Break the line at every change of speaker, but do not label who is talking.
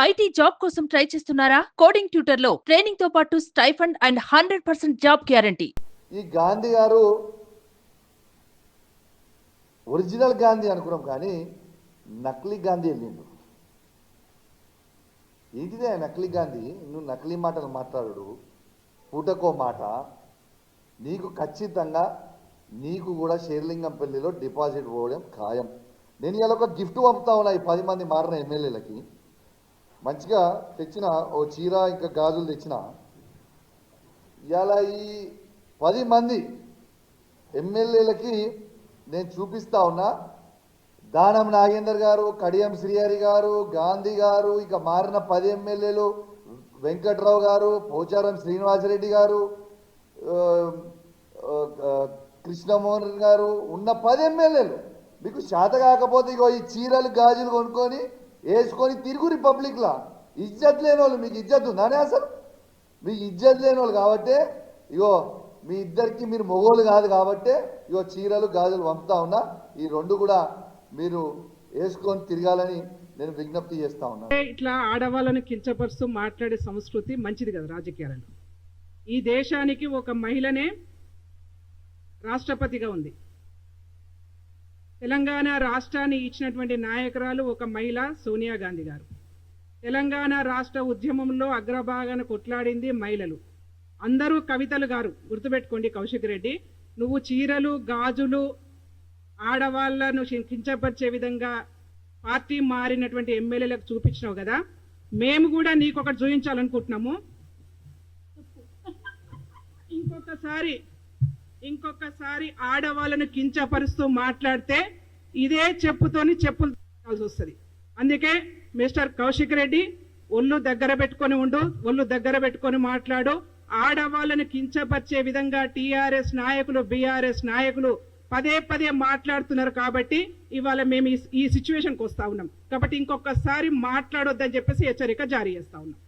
IT job కోసం try చేస్తున్నారా? Coding ట్యూటర్లో ట్రైనింగ్తో పాటు stipend and hundred percent job guarantee.
ఈ గాంధీ గారు ఒరిజినల్ గాంధీ అనుకున్నాం కానీ నకిలీ గాంధీ వెళ్ళిండు. ఏంటిదే నకిలీ గాంధీ? నువ్వు నకిలీ మాటలు మాట్లాడు పూటకో మాట. నీకు ఖచ్చితంగా నీకు కూడా షేర్లింగం పెళ్ళిలో డిపాజిట్ పోవడం ఖాయం. నేను ఇలా ఒక గిఫ్ట్ పంపుతా ఉన్నా ఈ పది మంది మారిన ఎమ్మెల్యేలకి. మంచిగా తెచ్చిన ఓ చీర ఇంకా గాజులు తెచ్చిన. ఇలా ఈ పది మంది ఎమ్మెల్యేలకి నేను చూపిస్తా ఉన్నా. దానం నాగేందర్ గారు కడియం శ్రీహరి గారు గాంధీ గారు ఇక మారిన పది ఎమ్మెల్యేలు వెంకట్రావు గారు పోచారం శ్రీనివాసరెడ్డి గారు కృష్ణమోహన్ గారు ఉన్న పది ఎమ్మెల్యేలు. మీకు శాత కాకపోతే ఇగో ఈ చీరలు గాజులు కొనుక్కొని వేసుకొని తిరుగు రిపబ్లిక్లో ఇజ్జత్ లేని వాళ్ళు మీకు ఇజ్జత్ ఉందానే అసలు? మీకు ఇజ్జత్ లేని వాళ్ళు కాబట్టే ఇగో మీ ఇద్దరికి మీరు మొగోలు కాదు కాబట్టే ఇగో చీరలు గాజులు పంపుతా ఉన్నా. ఈ రెండు కూడా మీరు వేసుకొని తిరగాలని నేను విజ్ఞప్తి చేస్తా ఉన్నా.
ఇట్లా ఆడవాళ్ళని కించపరుస్తూ మాట్లాడే సంస్కృతి మంచిది కదా రాజకీయాలలో. ఈ దేశానికి ఒక మహిళనే రాష్ట్రపతిగా ఉంది. తెలంగాణ రాష్ట్రాన్ని ఇచ్చినటువంటి నాయకురాలు ఒక మహిళ సోనియా గాంధీ గారు. తెలంగాణ రాష్ట్ర ఉద్యమంలో అగ్రభాగాన కొట్లాడింది మహిళలు. అందరూ కవితలు గారు గుర్తుపెట్టుకోండి కౌశిక్ రెడ్డి. నువ్వు చీరలు గాజులు ఆడవాళ్ళను కించపరిచే విధంగా పార్టీ మారినటువంటి ఎమ్మెల్యేలకు చూపించినావు కదా. మేము కూడా నీకు ఒకటి చూపించాలనుకుంటున్నాము ఇంకొకసారి ఇంకొకసారి ఆడవాళ్ళను కించపరుస్తూ మాట్లాడితే ఇదే చెప్పుతోని చెప్పులు తీసుకోవాల్సి వస్తుంది. అందుకే మిస్టర్ కౌశిక్ రెడ్డి ఒళ్ళు దగ్గర పెట్టుకొని ఉండు ఒళ్ళు దగ్గర పెట్టుకొని మాట్లాడు. ఆడవాళ్ళను కించపరిచే విధంగా టీఆర్ఎస్ నాయకులు బీఆర్ఎస్ నాయకులు పదే పదే మాట్లాడుతున్నారు కాబట్టి ఇవాళ మేము ఈ- ఈ సిచ్యువేషన్కి వస్తా ఉన్నాం. కాబట్టి ఇంకొకసారి మాట్లాడొద్దని చెప్పేసి హెచ్చరిక జారీ చేస్తా ఉన్నాం.